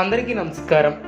అందరికీ నమస్కారం.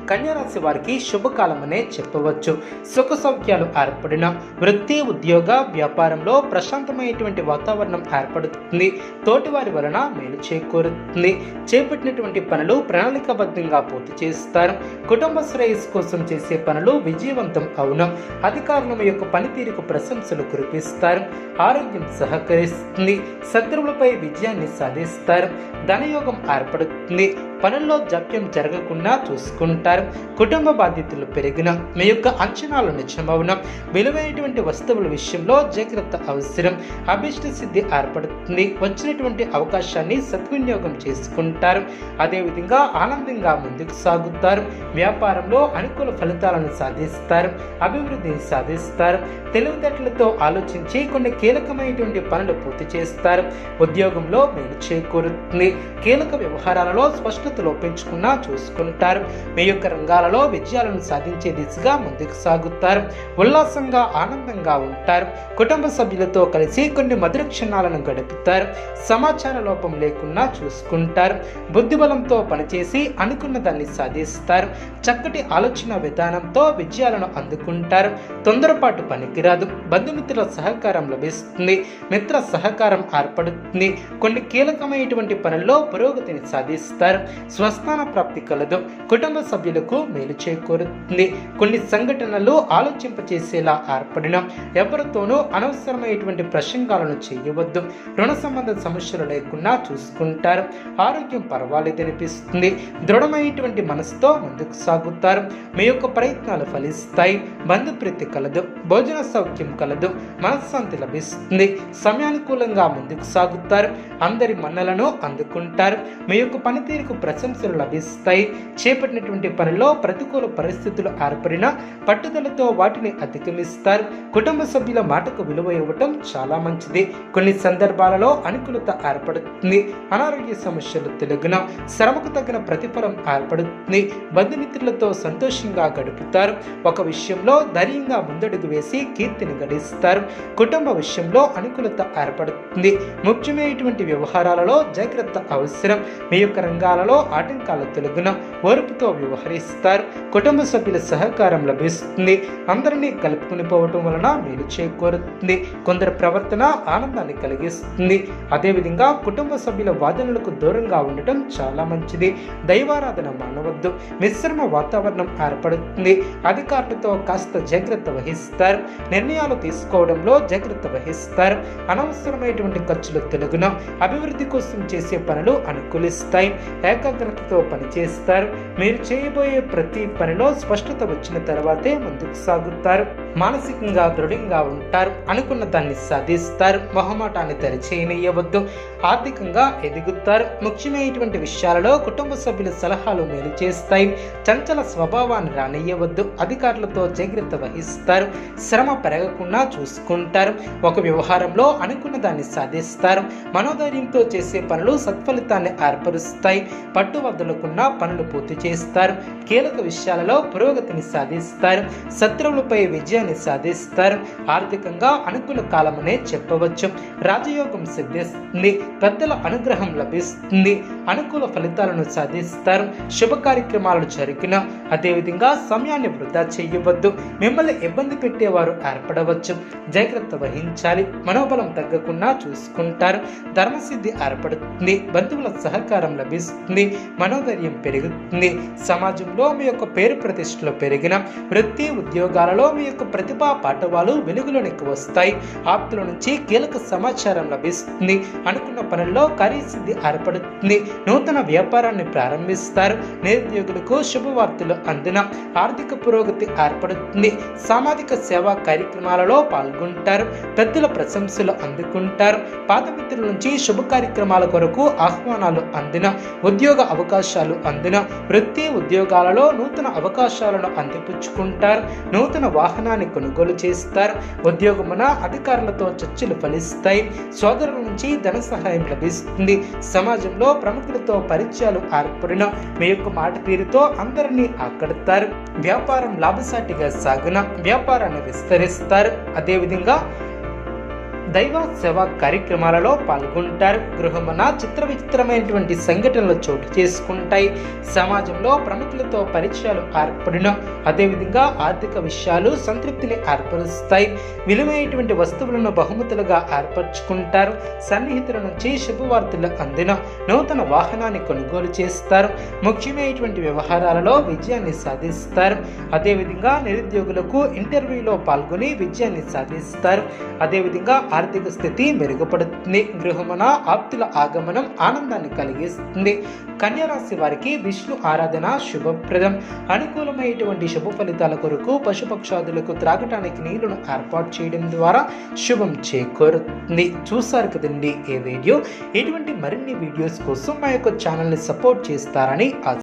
కన్యారాశి వారికి శుభకాలమనే చెప్పవచ్చు. సుఖ సౌఖ్యాలు ఏర్పడిన వృత్తి ఉద్యోగ వ్యాపారంలో ప్రశాంతమైనటువంటి వాతావరణం ఏర్పడుతుంది. తోటివారి వలన మేలు చేకూరుతుంది. చేపట్టినటువంటి పనులు ప్రణాళికాబద్ధంగా పూర్తి చేస్తారు. కుటుంబ శ్రేయస్సు కోసం చేసే పనులు విజయవంతం అవును. అధికారుల యొక్క పనితీరుకు ప్రశంసలు కురిపిస్తారు. ఆరోగ్యం సహకరిస్తుంది. శత్రువులపై విజయాన్ని సాధిస్తారు. ధనయోగం ఏర్పడుతుంది. పనుల్లో జాప్యం జరగకుండా చూసుకుంటారు. కుటుంబ బాధ్యతలు పెరిగిన మీ యొక్క అంచనాలు నిజమవున. విలువైనటువంటి వస్తువుల విషయంలో జాగ్రత్త అవసరం. అభిష్ట సిద్ధి ఏర్పడుతుంది. వచ్చినటువంటి అవకాశాన్ని సద్వినియోగం చేసుకుంటారు. అదేవిధంగా ఆనందంగా ముందుకు సాగుతారు. వ్యాపారంలో అనుకూల ఫలితాలను సాధిస్తారు. అభివృద్ధిని సాధిస్తారు. తెలివితేటలతో ఆలోచించి కొన్ని కీలకమైనటువంటి పనులు పూర్తి చేస్తారు. ఉద్యోగంలో మేలు చేకూరుతుంది. కీలక వ్యవహారాలలో స్పష్టతలో పెంచుకున్నా చూసుకుంటారు. మీ యొక్క రంగాలలో విజయాలను సాధించే దిశగా ముందుకు సాగుతారు. ఉల్లాసంగా ఆనందంగా ఉంటారు. కుటుంబ సభ్యులతో కలిసి కొన్ని మధుర క్షణాలను గడుపుతారు. సమాచార లోపం లేకుండా చూసుకుంటారు. బుద్ధిబలంతో పనిచేసి అనుకున్న దాన్ని సాధిస్తారు. చక్కటి ఆలోచన విధానంతో విజయాలను అందుకుంటారు. తొందరపాటు పనికిరాదు. బంధుమిత్రుల సహకారం లభిస్తుంది. మిత్ర సహకారం ఏర్పడుతుంది. కొన్ని కీలకమైనటువంటి పనుల్లో పురోగతిని సాధిస్తారు. స్వస్థాన ప్రాప్తి కలదు. కుటుంబ సభ్యులకు మేలు చేకూరుతుంది. కొన్ని సంఘటనలు ఆలోచింపచేసేలా ఏర్పడిన ఎవరితోనూ అనవసరమైనటువంటి ప్రసంగాలను చేయవద్దు. రుణ సంబంధ సమస్యలు లేకుండా చూసుకుంటారు. ఆరోగ్యం పర్వాలేదనిపిస్తుంది దృఢమైనటువంటి మనసుతో ముందుకు సాగుతారు. మీ యొక్క ప్రయత్నాలు ఫలిస్తాయి. బంధుప్రీతి కలదు. భోజన సౌఖ్యం కలదు. మనశ్శాంతి లభిస్తుంది. సమయానుకూలంగా ముందుకు సాగుతారు. అందరి మన్నలను అందుకుంటారు. మీ యొక్క పనితీరుకు ప్రశంసలు లభిస్తాయి. చేపట్టినటువంటి పనిలో ప్రతికూల పరిస్థితులు ఏర్పడిన పట్టుదలతో వాటిని అధిగమిస్తారు. కుటుంబ సభ్యుల మాటకు విలువ ఇవ్వటం చాలా మంచిది. కొన్ని సందర్భాలలో అనుకూలత ఏర్పడుతుంది. అనారోగ్య సమస్యలు తెలుగున శ్రమకు తగిన ప్రతిఫలం ఏర్పడుతుంది. బంధుమిత్రులతో సంతోషంగా గడుపుతారు. ఒక విషయంలో ధైర్యంగా ముందడుగు వేసి కీర్తిని గడిస్తారు. కుటుంబ విషయంలో అనుకూలత ఏర్పడుతుంది. ముఖ్యమైనటువంటి వ్యవహారాలలో జాగ్రత్త అవసరం. మీ యొక్క రంగాలలో ఆటంకాల తొలగున ఓర్పుతో వ్యవహరిస్తారు. కుటుంబ సభ్యుల సహకారం లభిస్తుంది. అందరినీ కలుపుకుని పోవటం వలన మేలు చేకూరుతుంది. కొందరి ప్రవర్తన ఆనందాన్ని కలిగిస్తుంది. అదేవిధంగా కుటుంబ సభ్యుల వాదనలకు దూరంగా ఉండటం చాలా మంచిది. దైవారాధన మానవద్దు. మిశ్రమ వాతావరణం ఏర్పడుతుంది. అధికారులతో కాస్త జాగ్రత్త వహిస్తారు. నిర్ణయాలు తీసుకోవడంలో జాగ్రత్త వహిస్తారు. అనవసరమైనటువంటి ఖర్చులు తెలుగున అభివృద్ధి కోసం చేసే పనులు అనుకూలిస్తాయి. ఏకాగ్రతతో పనిచేస్తారు. మీరు చేయబోయే ప్రతి పనిలో స్పష్టత వచ్చిన తర్వాతే ముందుకు సాగుతారు. మానసికంగా దృఢంగా ఉంటారు అనుకున్న దాన్ని సాధిస్తారు. మొహమాటాన్ని తెరచేయనియవద్దు ఆర్థికంగా ఎదుగుతారు. ముఖ్యమైనటువంటి విషయాలలో కుటుంబ సభ్యుల సలహాలు మేలు చేస్తాయి. చంచల స్వభావాన్ని రానియవద్దు అధికారులతో జాగ్రత్త వహిస్తారు. శ్రమ పెరగకుండా చూసుకుంటారు. ఒక వ్యవహారంలో అనుకున్న దాన్ని సాధిస్తారు. మనోధైర్యంతో చేసే పనులు సత్ఫలితాన్ని ఏర్పరుస్తాయి. పట్టు పనులు పూర్తి చేస్తారు. కీలక విషయాలలో పురోగతిని సాధిస్తారు. శత్రువులపై విజయాన్ని సాధిస్తారు. ఆర్థికంగా అనుకూల కాలమనే చెప్పవచ్చు. రాజయోగం సిద్ధిస్తుంది. పెద్దల అనుగ్రహం లభిస్తుంది. అనుకూల ఫలితాలను సాధిస్తారు. శుభ కార్యక్రమాలు జరిగిన అదేవిధంగా సమయాన్ని వృధా చేయవద్దు. మిమ్మల్ని ఇబ్బంది పెట్టేవారు ఏర్పడవచ్చు. జాగ్రత్త వహించాలి. మనోబలం తగ్గకుండా చూసుకుంటారు. ధర్మసిద్ధి ఏర్పడుతుంది. బంధువుల సహకారం లభిస్తుంది. మనోధైర్యం పెరుగుతుంది. సమాజంలో మీ యొక్క పేరు ప్రతిష్టలు పెరిగిన వృత్తి ఉద్యోగాలలో మీ యొక్క ప్రతిభా పాఠవాలు వెలుగులోనికి వస్తాయి. ఆప్తుల నుంచి కీలక సమాచారం లభిస్తుంది. అనుకున్న పనుల్లో కార్యసిద్ధి ఏర్పడుతుంది. నూతన వ్యాపారాన్ని ప్రారంభిస్తారు. నిరుద్యోగులకు శుభవార్తలు అందిన ఆర్థిక పురోగతి ఏర్పడుతుంది. సామాజిక సేవా కార్యక్రమాలలో పాల్గొంటారు. పెద్దల ప్రశంసలు అందుకుంటారు. పాత మిత్రుల నుంచి శుభ కార్యక్రమాల కొరకు ఆహ్వానాలు అందిన ఉద్యోగ అవకాశాలు అందిన వృత్తి ఉద్యోగాలలో నూతన అవకాశాలను అందిపుచ్చుకుంటారు. నూతన వాహనాన్ని కొనుగోలు చేస్తారు. ఉద్యోగమున అధికారులతో చర్చలు ఫలిస్తాయి. సోదరుల నుంచి ధన సహాయం లభిస్తుంది. సమాజంలో ప్రముఖ బ్యాంకులతో పరిచయాలు ఏర్పడిన మీ యొక్క మాట తీరుతో అందరినీ ఆకడతారు. వ్యాపారం లాభసాటిగా సాగున వ్యాపారాన్ని విస్తరిస్తారు. అదేవిధంగా దైవ సేవా కార్యక్రమాలలో పాల్గొంటారు. గృహమున చిత్ర విచిత్రమైనటువంటి సంఘటనలు చోటు చేసుకుంటాయి. సమాజంలో ప్రముఖులతో పరిచయాలు ఏర్పడిన అదేవిధంగా ఆర్థిక విషయాలు సంతృప్తిని ఏర్పరుస్తాయి. విలువైనటువంటి వస్తువులను బహుమతులుగా ఏర్పరచుకుంటారు. సన్నిహితుల నుంచి శుభవార్తలు అందిన నూతన వాహనాన్ని కొనుగోలు చేస్తారు. ముఖ్యమైనటువంటి వ్యవహారాలలో విజయాన్ని సాధిస్తారు. అదేవిధంగా నిరుద్యోగులకు ఇంటర్వ్యూలో పాల్గొని విజయాన్ని సాధిస్తారు. అదేవిధంగా ఆర్థిక స్థితి మెరుగుపడుతుంది. గృహమున ఆప్తుల ఆగమనం ఆనందాన్ని కలిగిస్తుంది. కన్యరాశి వారికి విష్ణు ఆరాధన శుభప్రదం. అనుకూలమైనటువంటి శుభ ఫలితాల కొరకు పశుపక్షాదులకు త్రాగటానికి నీళ్ళను ఏర్పాటు చేయడం ద్వారా శుభం చేకూరుతుంది. చూసారు కదండి ఏ వీడియో? ఇటువంటి మరిన్ని వీడియోస్ కోసం మా యొక్క ఛానల్ని సపోర్ట్ చేస్తారని ఆశ